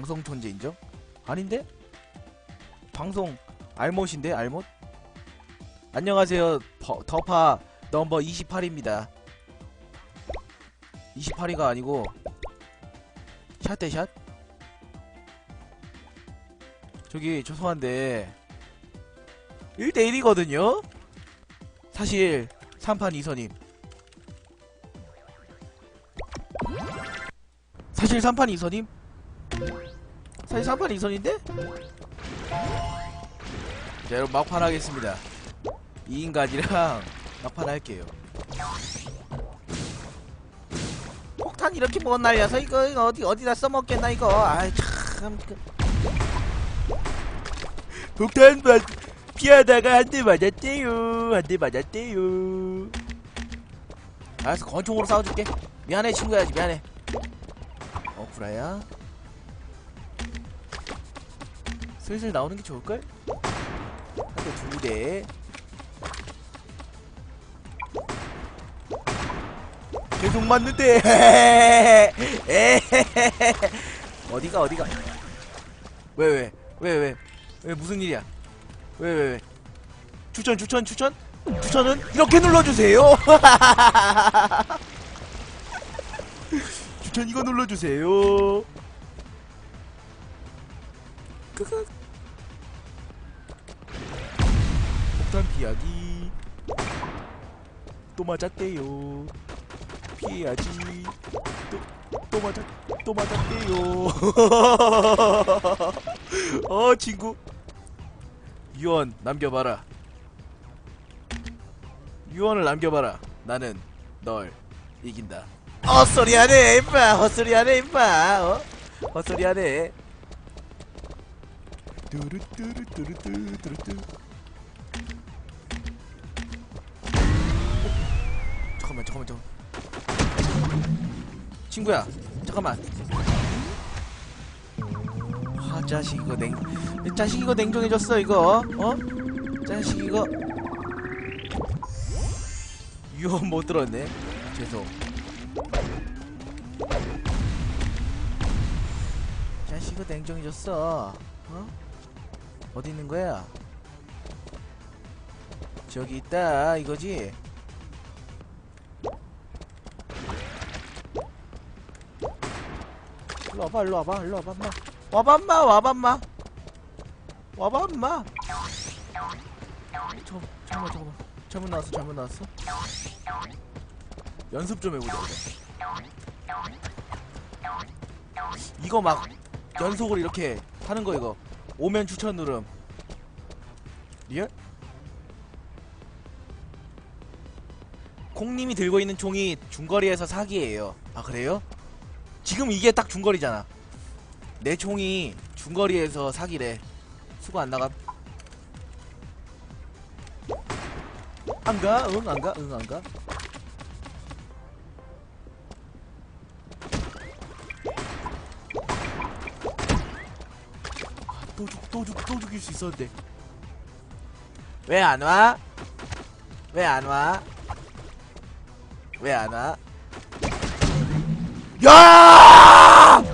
방송 존재 인정? 아닌데? 방송 알못인데 알못? 안녕하세요 더, 더파 넘버 28입니다 28위가 아니고 샷대 샷? 저기 죄송한데 1대1이거든요? 사실 3판 2선임 사실 3판 2선임? 사실 3판 2선인데? 자 여러분 막판 하겠습니다. 이 인간이랑 막판 할게요. 폭탄 이렇게 못 날려서 이거, 이거 어디 어디다 써먹겠나 이거? 아이 참 그. 폭탄 맞 피하다가 한 대 맞았대요. 한 대 맞았대요. 알았어 권총으로 싸워줄게. 미안해 친구야지 미안해. 어 구라야 슬슬 나오는 게 좋을걸? 한대 두대. 계속 맞는데. 어디가 어디가? 왜 왜? 왜 왜? 왜 무슨 일이야? 왜 왜 왜? 추천 추천 추천? 추천은 이렇게 눌러주세요. 추천 이거 눌러주세요. 끄 폭탄 피하기. 또 맞았대요. 피해야지. 또, 또 맞았 또 맞았대요. 어 친구. 유언 남겨봐라. 유언을 남겨봐라. 나는 널 이긴다. 헛소리하네 임마. 헛소리하네 임마. 어? 헛소리하네. 뚜루뚜루뚜루뚜루뚜 잠깐만 잠깐만 잠깐만. 친구야 잠깐만. 아 자식 이거 냉 자식 이거 냉정해졌어 이거 어? 자식 이거. 유언 못 들었네. 죄송. 자식 이거 냉정해졌어 어? 어디 있는 거야? 저기 있다 이거지 일로 와봐 일로 와봐 일로 와봐 엄마. 와봐 엄마 와봐 엄마. 와봐 엄마. 저, 잠깐만 잠깐만. 잘못 나왔어 잘못 나왔어. 연습 좀 해보자 이거. 이거 막 연속으로 이렇게 하는 거 이거. 오면 추천 누름. 리얼? 콩님이 들고 있는 총이 중거리에서 사기예요. 아 그래요? 지금 이게 딱 중거리잖아. 내 총이 중거리에서 사기래. 수고 안 나감. 안 가? 응, 안 가? 응, 안 가? 아, 또 죽, 또 죽, 또 죽일 수 있었는데. 왜 안 와? 왜 안 와? 왜 안 와? 야!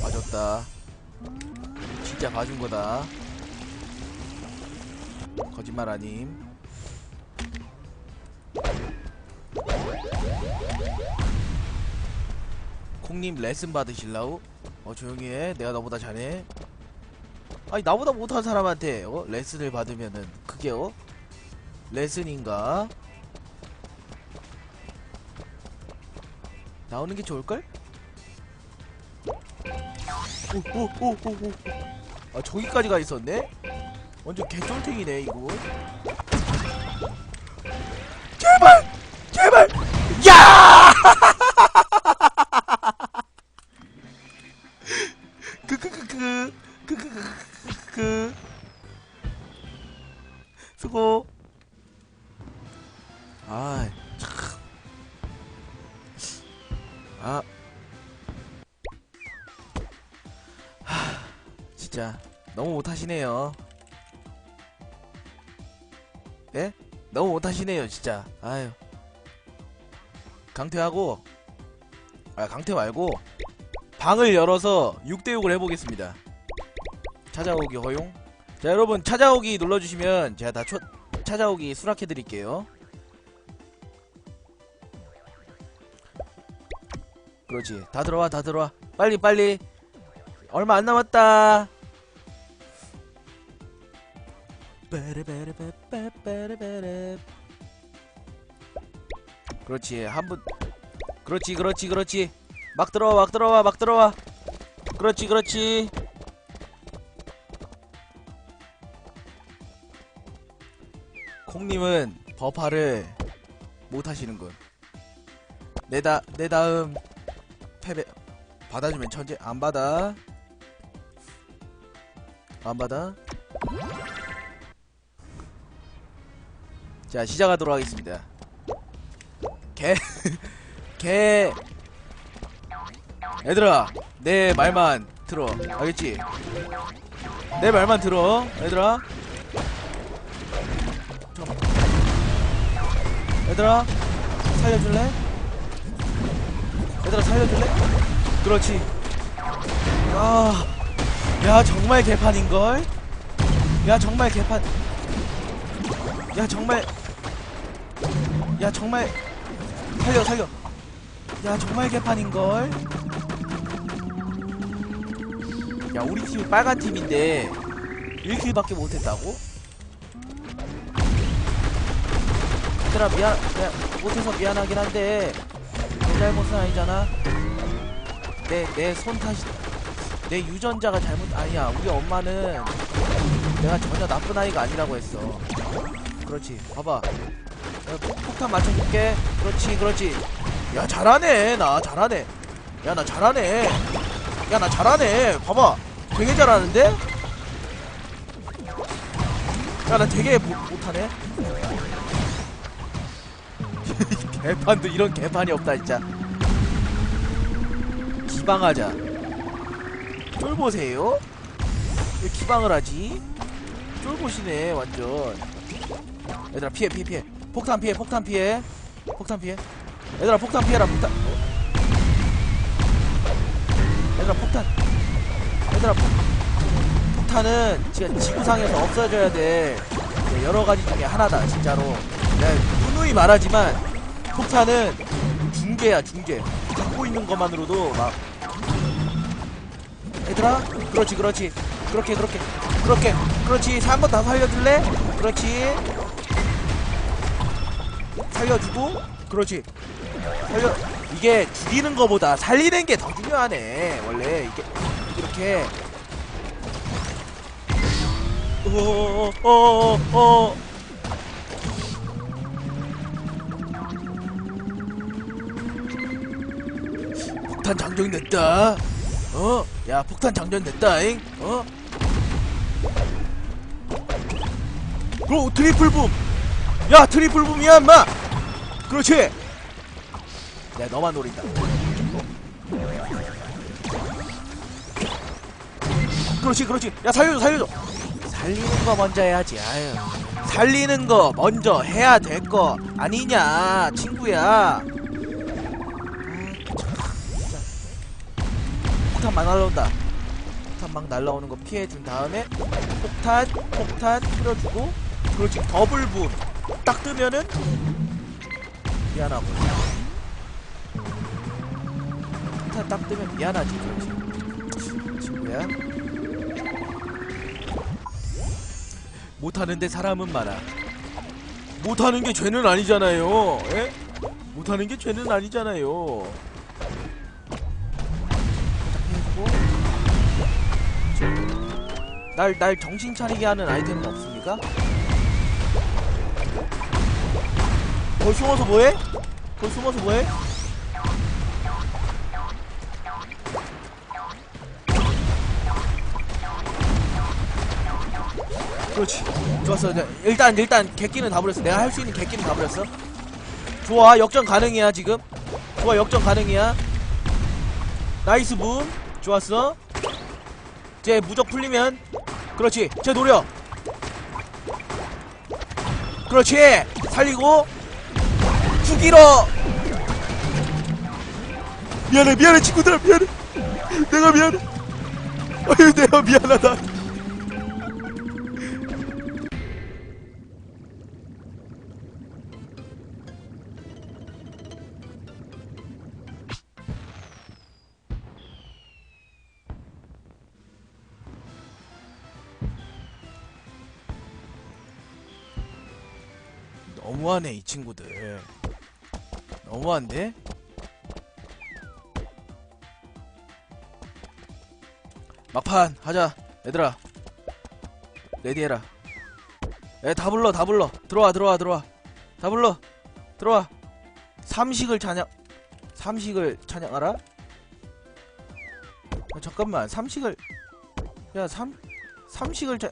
맞았다. 진짜 봐준 거다. 거짓말 아님. 콩님 레슨 받으실라우? 어 조용히 해. 내가 너보다 잘해. 아니 나보다 못한 사람한테 어? 레슨을 받으면은 그게 어? 레슨인가? 나오는 게 좋을걸? 오오오오오 아 저기까지 가 있었네? 완전 개쫄탱이네 이거 못하시네요. 너무 못하시네요 진짜. 아유. 강퇴하고 아 강퇴 말고 방을 열어서 6대6을 해보겠습니다. 찾아오기 허용. 자 여러분 찾아오기 눌러주시면 제가 다 초, 찾아오기 수락해드릴게요. 그렇지. 다 들어와 다 들어와. 빨리 빨리. 얼마 안 남았다 빠르바르바빠빠르바르. 그렇지 한분. 그렇지 그렇지 그렇지. 막 들어와 막 들어와 막 들어와. 그렇지 그렇지. 콩님은 버파를 못 하시는군. 내다 내 다음 패배 받아주면 천재 안 받아? 안 받아 자 시작하도록 하겠습니다. 개 개. 얘들아 내 말만 들어. 알겠지? 내 말만 들어 얘들아. 얘들아 살려줄래? 얘들아 살려줄래? 그렇지. 아, 야 정말 개판인걸? 야 정말 개판 야 정말. 야 정말. 살려 살려. 야 정말 개판인걸. 야 우리 팀이 빨간 팀인데 1킬밖에 못했다고? 얘들아 미안 미안. 못해서 미안하긴 한데 내 잘못은 아니잖아. 내 내 손 탓이 내 유전자가 잘못 아니야. 우리 엄마는 내가 전혀 나쁜 아이가 아니라고 했어 그렇지. 봐봐. 폭- 폭탄 맞춰줄게. 그렇지 그렇지. 야 잘하네. 나 잘하네. 야 나 잘하네. 야 나 잘하네. 봐봐. 되게 잘하는데? 야 나 되게 못, 못하네. 개판도 이런 개판이 없다 진짜. 기방하자. 쫄보세요? 왜 기방을 하지? 쫄보시네 완전 얘들아 피해 피해 피해. 폭탄 피해 폭탄 피해. 폭탄 피해. 얘들아 폭탄 피해라 폭탄. 어. 얘들아 폭탄. 얘들아 폭, 폭탄은 지금 지구상에서 없어져야 될 여러 가지 중에 하나다 진짜로. 내가 누누이 말하지만 폭탄은 중계야 중계 갖고 있는 것만으로도 막. 얘들아 그렇지 그렇지. 그렇게 그렇게. 그렇게. 그렇지. 한번더 살려줄래? 그렇지 살려주고 그렇지 살려 이게 죽이는 거보다 살리는 게 더 중요하네 원래 이게 이렇게 어어어어 폭탄 장전 됐다 어? 야 폭탄 장전 됐다잉 어? 오 트리플 붐! 야 트리플 붐이야 인마! 그렇지! 내가 너만 노린다. 그렇지 그렇지. 야 살려줘 살려줘. 살리는 거 먼저 해야지 아유. 살리는 거 먼저 해야 될 거 아니냐 친구야. 폭탄 막 날라온다. 폭탄 막 날라오는 거 피해준 다음에 폭탄 폭탄 틀어주고 그렇지 더블 분 딱 뜨면은 미안하고. 폭탄 딱 뜨면 미안하지 친구야. 못하는데 사람은 많아. 못하는 게 죄는 아니잖아요. 예? 못하는 게 죄는 아니잖아요. 날, 날 정신 차리게 하는 아이템은 없습니까? 거기 숨어서 뭐해? 거기 숨어서 뭐해? 그렇지. 좋았어. 이제 일단 일단 객기는 다 버렸어. 내가 할 수 있는 객기는 다 버렸어. 좋아. 역전 가능이야 지금. 좋아 역전 가능이야. 나이스 분. 좋았어. 이제 무적 풀리면. 그렇지. 쟤 노려 그렇지. 살리고 죽이러. 미안해 미안해 친구들아 미안해. 내가 미안해. 아유 내가 미안하다. 너무하네 이 친구들 너무한데? 막판 하자. 얘들아. 레디해라. 애다 불러 다 불러. 들어와 들어와 들어와. 다 불러. 들어와. 삼식을 찬양 삼식을 찬양하라? 야, 잠깐만. 삼식을 야 삼 삼식을 찬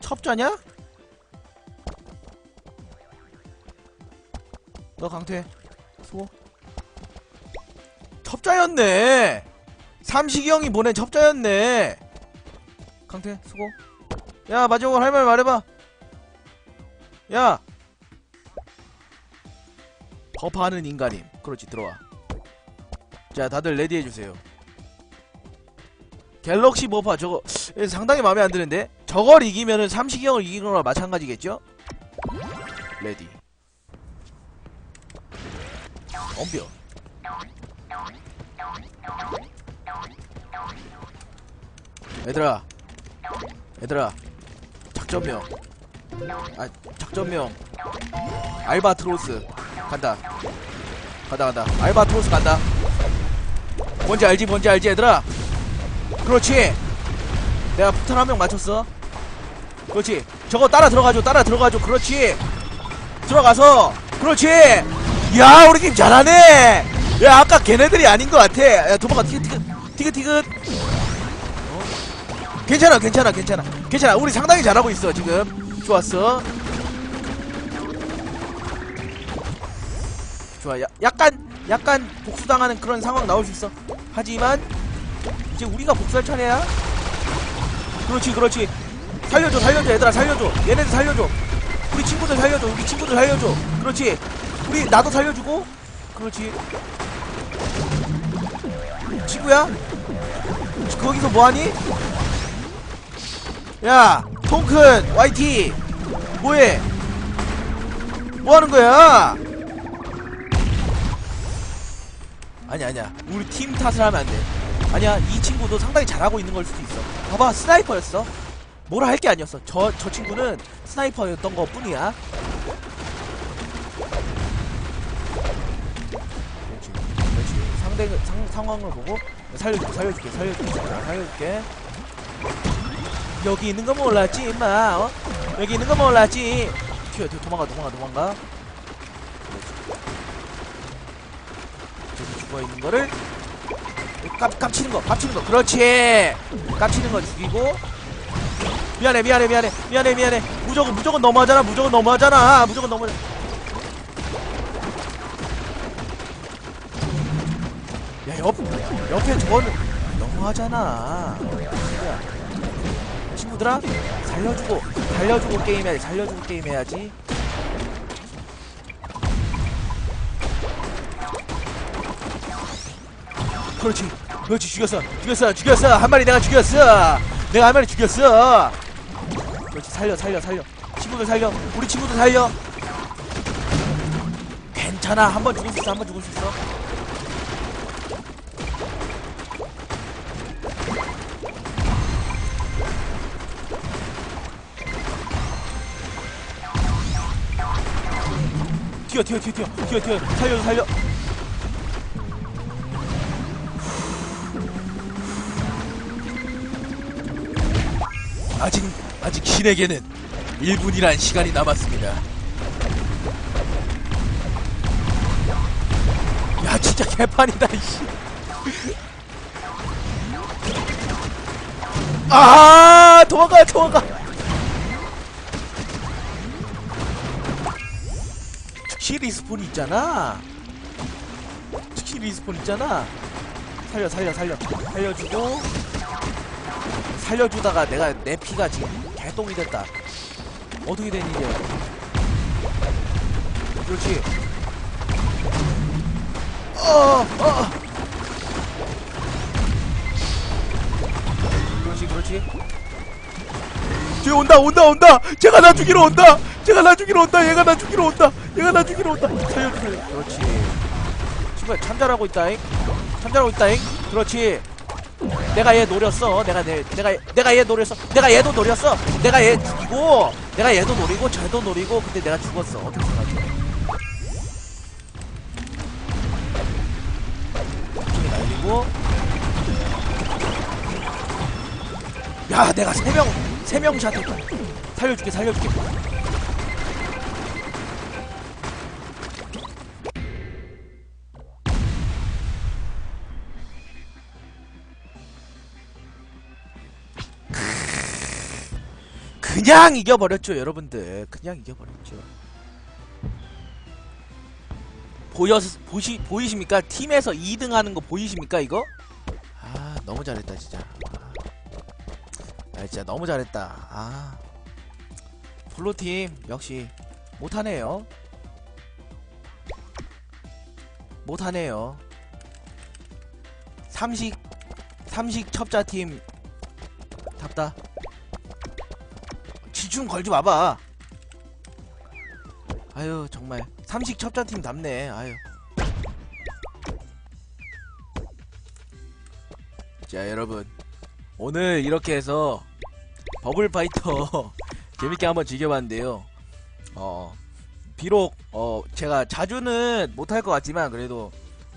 첩자냐? 너 강퇴 수고 첩자였네. 삼식이 형이 보낸 첩자였네. 강퇴 수고. 야 마지막으로 할 말 말해봐. 야. 버프하는 인간임. 그렇지 들어와. 자 다들 레디해주세요. 갤럭시 버파 저거 상당히 마음에 안 드는데? 저걸 이기면은 삼식이 형을 이기는 거랑 마찬가지겠죠? 레디 엄벼. 얘들아. 얘들아. 작전명. 아 작전명. 알바트로스. 간다. 간다 간다. 알바트로스 간다. 뭔지 알지? 뭔지 알지 얘들아? 그렇지. 내가 폭탄 한 명 맞췄어. 그렇지. 저거 따라 들어가줘 따라 들어가줘. 그렇지. 들어가서. 그렇지 야 우리 팀 잘하네. 야 아까 걔네들이 아닌 것 같아. 야 도망가. 티긋 티긋 티긋 티긋 어? 괜찮아 괜찮아 괜찮아. 괜찮아. 우리 상당히 잘하고 있어 지금. 좋았어. 좋아. 야, 약간 약간 복수당하는 그런 상황 나올 수 있어. 하지만 이제 우리가 복수할 차례야. 그렇지 그렇지. 살려줘 살려줘 얘들아. 살려줘. 얘네들 살려줘. 우리 친구들 살려줘. 우리 친구들 살려줘. 그렇지 우리 나도 살려주고? 그렇지. 친구야? 거기서 뭐하니? 야 통큰 YT 뭐해? 뭐하는 거야? 아니야 아니야. 우리 팀 탓을 하면 안돼. 아니야 이 친구도 상당히 잘하고 있는 걸 수도 있어. 봐봐 스나이퍼였어. 뭐라 할 게 아니었어. 저 저 친구는 스나이퍼였던 것 뿐이야 상대 상, 상황을 보고 살려줄게 살려줄게 살려줄게. 살려줄게. 여기 있는 거 몰랐지 임마 어? 여기 있는 거 몰랐지. 튀어 튀어 도망가 도망가 도망가. 저기 죽어 있는 거를 깝 깝치는 거 깝치는 거. 그렇지. 깝치는 거 죽이고. 미안해 미안해 미안해 미안해 미안해. 무조건 무조건 너무하잖아 무조건 너무하잖아. 무조건 야 옆 옆에 저거는 너무하잖아. 친구들아 살려주고 살려주고 게임해야지 살려주고 게임해야지. 그렇지. 그렇지 죽였어. 죽였어 죽였어. 한 마리 내가 죽였어. 내가 한 마리 죽였어. 그렇지 살려 살려 살려. 친구들 살려. 우리 친구들 살려. 괜찮아. 한 번 죽을 수 있어 한 번 죽을 수 있어 튀어 튀어 튀어 튀어 튀어 튀어 살려 살려 아직 아직 신에게는 1분이란 시간이 남았습니다. 야 진짜 개판이다 이씨. 아 도망가 도망가. 특시 리스폰 있잖아. 특시 리스폰 있잖아. 살려 살려 살려 살려주고 살려주다가 내가 내 피가 지금 개똥이 됐다. 어떻게 된 일이야? 그렇지. 어, 어. 그렇지, 그렇지. 뒤에 온다, 온다, 온다. 제가 나 죽이러 온다. 제가 나 죽이러 온다. 얘가 나 죽이러 온다. 얘가 나 죽이러 온다. 살려주세요. 그렇지. 친구야, 참잘하고 있다잉. 참잘하고 있다잉. 그렇지. 내가 얘 노렸어. 내가 내, 내가 내가 얘 노렸어. 내가 얘도 노렸어. 내가 얘 죽이고, 내가 얘도 노리고, 쟤도 노리고, 근데 내가 죽었어. 어떻게 생각해? 이쪽에 날리고. 야, 내가 세 명, 세명 샷했다. 살려줄게, 살려줄게. 그냥 이겨버렸죠, 여러분들. 그냥 이겨버렸죠. 보여, 보시, 보이십니까? 팀에서 2등 하는 거 보이십니까, 이거? 아, 너무 잘했다, 진짜. 아, 아, 진짜 너무 잘했다. 아. 플로팀, 역시, 못하네요. 못하네요. 삼식, 삼식 첩자팀, 답다. 지중 걸지 마봐. 아유 정말 삼식 첩자팀 답네. 아유. 자 여러분 오늘 이렇게 해서 버블 파이터 재밌게 한번 즐겨봤는데요. 어 비록 어 제가 자주는 못할 것 같지만 그래도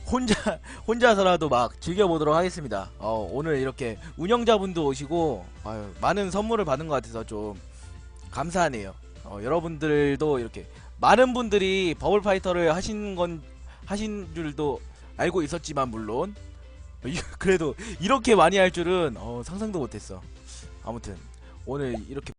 혼자 혼자서라도 막 즐겨보도록 하겠습니다. 어 오늘 이렇게 운영자분도 오시고 아유 많은 선물을 받은 것 같아서 좀 감사하네요. 어, 여러분들도 이렇게 많은 분들이 버블 파이터를 하신 건 하신 줄도 알고 있었지만 물론 이- 그래도 이렇게 많이 할 줄은 어, 상상도 못했어. 아무튼 오늘 이렇게